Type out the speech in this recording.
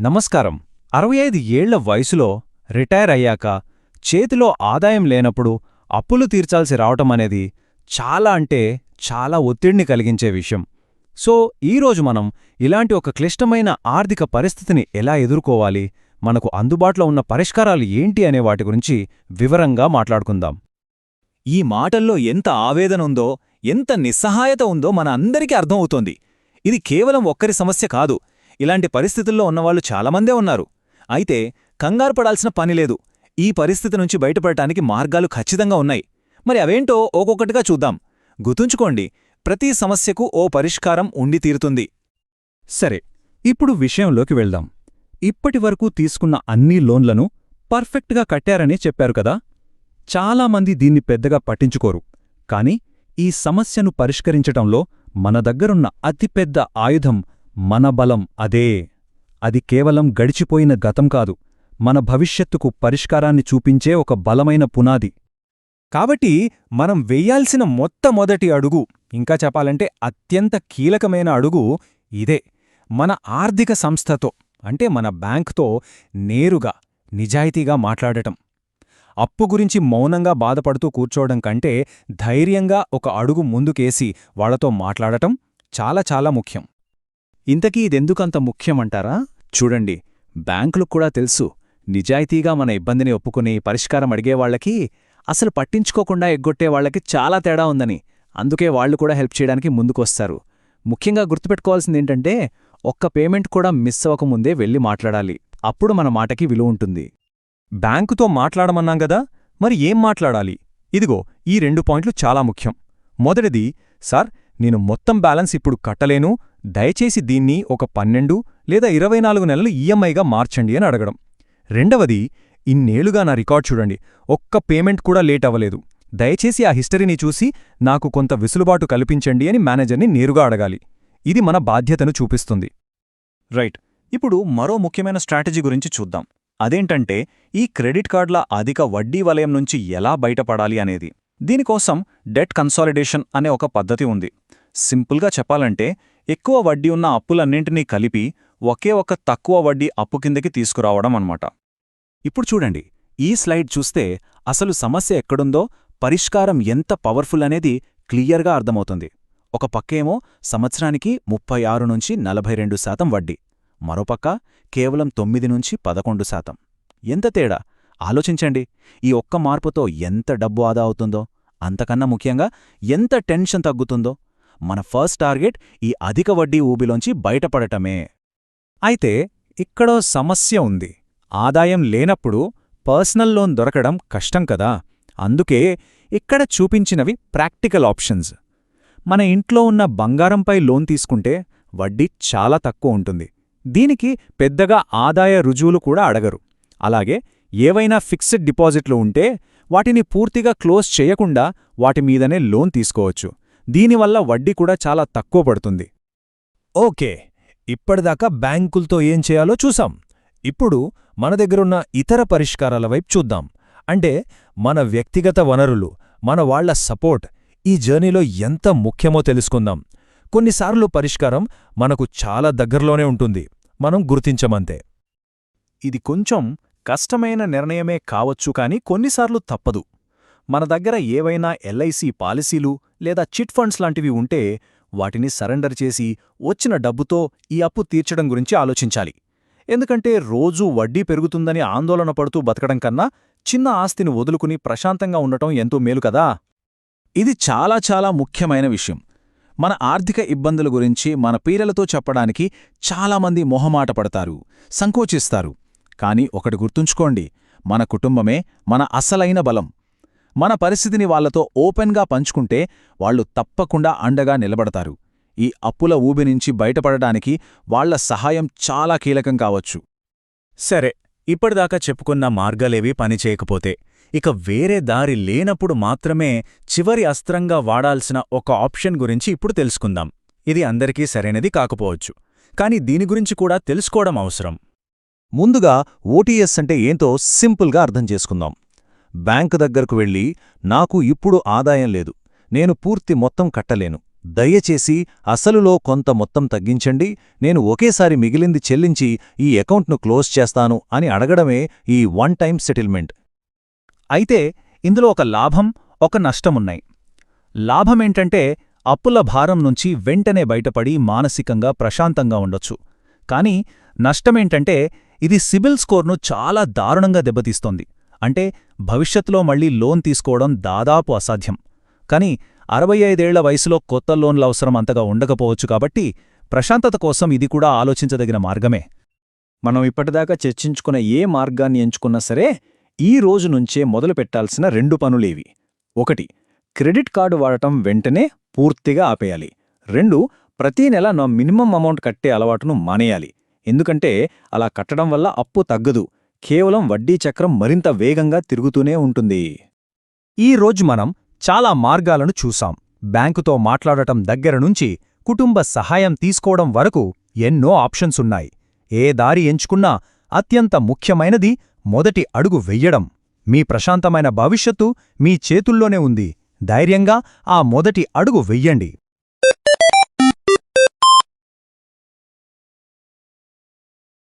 నమస్కారం. అరవై ఐదు ఏళ్ళ వయసులో రిటైర్ అయ్యాక చేతిలో ఆదాయం లేనప్పుడు అప్పులు తీర్చాల్సి రావటం అనేది చాలా అంటే చాలా ఒత్తిడిని కలిగించే విషయం. సో ఈరోజు మనం ఇలాంటి ఒక క్లిష్టమైన ఆర్థిక పరిస్థితిని ఎలా ఎదుర్కోవాలి మనకు అందుబాటులో ఉన్న పరిష్కారాలు ఏంటి అనే వాటి గురించి వివరంగా మాట్లాడుకుందాం. ఈ మాటల్లో ఎంత ఆవేదన ఉందో ఎంత నిస్సహాయత ఉందో మన అందరికీ అర్థమవుతోంది. ఇది కేవలం ఒక్కరి సమస్య కాదు ఇలాంటి పరిస్థితుల్లో ఉన్నవాళ్ళు చాలామందే ఉన్నారు. అయితే కంగారు పడాల్సిన పనిలేదు ఈ పరిస్థితి నుంచి బయటపడటానికి మార్గాలు ఖచ్చితంగా ఉన్నాయి. మరి అవేంటో ఒక్కొక్కటిగా చూద్దాం. గుర్తుంచుకోండి ప్రతి సమస్యకు ఓ పరిష్కారం ఉండి తీరుతుంది. సరే ఇప్పుడు విషయంలోకి వెళ్దాం. ఇప్పటివరకు తీసుకున్న అన్ని లోన్లను పర్ఫెక్ట్గా కట్టారని చెప్పారు కదా? చాలామంది దీన్ని పెద్దగా పట్టించుకోరు. కాని ఈ సమస్యను పరిష్కరించటంలో మన దగ్గరున్న అతిపెద్ద ఆయుధం మన బలం అదే. అది కేవలం గడిచిపోయిన గతం కాదు. మన భవిష్యత్తుకు పరిష్కారాన్ని చూపించే ఒక బలమైన పునాది. కాబట్టి మనం వెయ్యాల్సిన మొట్టమొదటి అడుగు ఇంకా చెప్పాలంటే అత్యంత కీలకమైన అడుగు ఇదే. మన ఆర్థిక సంస్థతో అంటే మన బ్యాంక్తో నేరుగా నిజాయితీగా మాట్లాడటం. అప్పు గురించి మౌనంగా బాధపడుతూ కూర్చోవడం కంటే ధైర్యంగా ఒక అడుగు ముందుకేసి వాళ్ళతో మాట్లాడటం చాలా చాలా ముఖ్యం. ఇంతకీ ఇదెందుకంత ముఖ్యమంటారా? చూడండి బ్యాంకులకు కూడా తెలుసు నిజాయితీగా మన ఇబ్బందిని ఒప్పుకుని పరిష్కారం అడిగేవాళ్ళకి అసలు పట్టించుకోకుండా ఎగ్గొట్టేవాళ్ళకి చాలా తేడా ఉందని అందుకే వాళ్ళు కూడా హెల్ప్ చేయడానికి ముందుకొస్తారు. ముఖ్యంగా గుర్తుపెట్టుకోవాల్సిందేంటంటే ఒక్క పేమెంట్ కూడా మిస్ అవ్వకముందే వెళ్ళి మాట్లాడాలి. అప్పుడు మన మాటకి విలువ ఉంటుంది. బ్యాంకుతో మాట్లాడమన్నాం గదా మరి ఏం మాట్లాడాలి? ఇదిగో ఈ రెండు పాయింట్లు చాలా ముఖ్యం. మొదటిది సార్ నేను మొత్తం బ్యాలెన్స్ ఇప్పుడు కట్టలేను దయచేసి దీన్ని ఒక పన్నెండు లేదా ఇరవై నాలుగు నెలలు ఈఎంఐగా మార్చండి అని అడగడం. రెండవది ఇన్నేళ్ళుగా నా రికార్డ్ చూడండి. ఒక్క పేమెంట్ కూడా లేట్ అవ్వలేదు. దయచేసి ఆ హిస్టరీని చూసి నాకు కొంత విసులుబాటు కల్పించండి అని మేనేజర్ని నేరుగా అడగాలి. ఇది మన బాధ్యతను చూపిస్తుంది. రైట్. ఇప్పుడు మరో ముఖ్యమైన స్ట్రాటజీ గురించి చూద్దాం. అదేంటంటే ఈ క్రెడిట్ కార్డుల అధిక వడ్డీ వలయం నుంచి ఎలా బయటపడాలి అనేది. దీనికోసం డెట్ కన్సాలిడేషన్ అనే ఒక పద్ధతి ఉంది. సింపుల్గా చెప్పాలంటే ఎక్కువ వడ్డీ ఉన్న అప్పులన్నింటినీ కలిపి ఒకే ఒక తక్కువ వడ్డీ అప్పు కిందకి తీసుకురావడం అన్నమాట. ఇప్పుడు చూడండి ఈ స్లైడ్ చూస్తే అసలు సమస్య ఎక్కడుందో పరిష్కారం ఎంత పవర్ఫుల్ అనేది క్లియర్గా అర్థమవుతుంది. ఒక పక్కేమో సంవత్సరానికి ముప్పై ఆరు నుంచి నలభై రెండు శాతం వడ్డీ మరోపక్క కేవలం తొమ్మిది నుంచి పదకొండు శాతం. ఎంత తేడా? ఆలోచించండి ఈ ఒక్క మార్పుతో ఎంత డబ్బు ఆదా అవుతుందో అంతకన్నా ముఖ్యంగా ఎంత టెన్షన్ తగ్గుతుందో. మన ఫస్ట్ టార్గెట్ ఈ అధిక వడ్డీ ఊబిలోంచి బయటపడటమే. అయితే ఇక్కడో సమస్య ఉంది. ఆదాయం లేనప్పుడు పర్సనల్ లోన్ దొరకడం కష్టం కదా. అందుకే ఇక్కడ చూపించినవి ప్రాక్టికల్ ఆప్షన్స్. మన ఇంట్లో ఉన్న బంగారంపై లోన్ తీసుకుంటే వడ్డీ చాలా తక్కువ ఉంటుంది. దీనికి పెద్దగా ఆదాయ రుజువులు కూడా అడగరు. అలాగే ఏవైనా ఫిక్స్డ్ డిపాజిట్లు ఉంటే వాటిని పూర్తిగా క్లోజ్ చేయకుండా వాటి మీదనే లోన్ తీసుకోవచ్చు. దీనివల్ల వడ్డీ కూడా చాలా తక్కువ పడుతుంది. ఓకే ఇప్పటిదాకా బ్యాంకులతో ఏం చేయాలో చూసాం. ఇప్పుడు మన దగ్గరున్న ఇతర పరిష్కారాల వైపు చూద్దాం. అంటే మన వ్యక్తిగత వనరులు మన వాళ్ళ సపోర్ట్ ఈ జర్నీలో ఎంత ముఖ్యమో తెలుసుకుందాం. కొన్నిసార్లు పరిష్కారం మనకు చాలా దగ్గరలోనే ఉంటుంది. మనం గుర్తించమంతే. ఇది కొంచెం కష్టమైన నిర్ణయమే కావచ్చు కాని కొన్నిసార్లు తప్పదు. మన దగ్గర ఏవైనా ఎల్ఐసి పాలసీలు లేదా చిట్ ఫండ్స్ లాంటివి ఉంటే వాటిని సరెండర్ చేసి వచ్చిన డబ్బుతో ఈ అప్పు తీర్చడం గురించి ఆలోచించాలి. ఎందుకంటే రోజూ వడ్డీ పెరుగుతుందని ఆందోళన పడుతూ బతకడం కన్నా చిన్న ఆస్తిని వదులుకుని ప్రశాంతంగా ఉండటం ఎంతో మేలు కదా? ఇది చాలా చాలా ముఖ్యమైన విషయం. మన ఆర్థిక ఇబ్బందుల గురించి మన పీరలతో చెప్పడానికి చాలామంది మొహమాట పడతారు సంకోచిస్తారు. కాని ఒకటి గుర్తుంచుకోండి మన కుటుంబమే మన అసలైన బలం. మన పరిస్థితిని వాళ్ళతో ఓపెన్గా పంచుకుంటే వాళ్ళు తప్పకుండా అండగా నిలబడతారు. ఈ అప్పుల ఊబి నుంచి బయటపడడానికి వాళ్ళ సహాయం చాలా కీలకం కావచ్చు. సరే ఇప్పటిదాకా చెప్పుకున్న మార్గాలేవీ పనిచేయకపోతే ఇక వేరే దారి లేనప్పుడు మాత్రమే చివరి అస్త్రంగా వాడాల్సిన ఒక ఆప్షన్ గురించి ఇప్పుడు తెలుసుకుందాం. ఇది అందరికీ సరైనది కాకపోవచ్చు కాని దీని గురించి కూడా తెలుసుకోవడం అవసరం. ముందుగా ఓటీఎస్ అంటే ఏంతో సింపుల్గా అర్థం చేసుకుందాం. బ్యాంకు దగ్గరకు వెళ్ళి నాకు ఇప్పుడు ఆదాయం లేదు. నేను పూర్తి మొత్తం కట్టలేను. దయచేసి అసలులో కొంత మొత్తం తగ్గించండి. నేను ఒకేసారి మిగిలింది చెల్లించి ఈ అకౌంట్ను క్లోజ్ చేస్తాను అని అడగడమే ఈ వన్ టైం సెటిల్మెంట్. అయితే ఇందులో ఒక లాభం ఒక నష్టమున్నాయి. లాభమేంటంటే అప్పుల భారం నుంచి వెంటనే బయటపడి మానసికంగా ప్రశాంతంగా ఉండొచ్చు. కానీ నష్టమేంటంటే ఇది సిబిల్ స్కోర్ను చాలా దారుణంగా దెబ్బతీస్తోంది. అంటే భవిష్యత్తులో మళ్ళీ లోన్ తీసుకోవడం దాదాపు అసాధ్యం. కానీ అరవై ఐదేళ్ళ వయసులో కొత్త లోన్ల అవసరం అంతగా ఉండకపోవచ్చు కాబట్టి ప్రశాంతత కోసం ఇది కూడా ఆలోచించదగిన మార్గమే. మనం ఇప్పటిదాకా చర్చించుకున్న ఏ మార్గాన్ని ఎంచుకున్నా సరే ఈ రోజు నుంచే మొదలు పెట్టాల్సిన రెండు పనులేవి. ఒకటి క్రెడిట్ కార్డు వాడటం వెంటనే పూర్తిగా ఆపేయాలి. రెండు ప్రతీ నెల నా మినిమం అమౌంట్ కట్టే అలవాటును మానేయాలి. ఎందుకంటే అలా కట్టడం వల్ల అప్పు తగ్గదు. కేవలం వడ్డీ చక్రం మరింత వేగంగా తిరుగుతూనే ఉంటుంది. ఈ రోజు మనం చాలా మార్గాలను చూసాం బ్యాంకుతో మాట్లాడటం దగ్గర నుంచి కుటుంబ సహాయం తీసుకోవడం వరకు ఎన్నో ఆప్షన్స్ ఉన్నాయి. ఏ దారి ఎంచుకున్నా అత్యంత ముఖ్యమైనది మొదటి అడుగు వెయ్యడం. మీ ప్రశాంతమైన భవిష్యత్తు మీ చేతుల్లోనే ఉంది. ధైర్యంగా ఆ మొదటి అడుగు వెయ్యండి.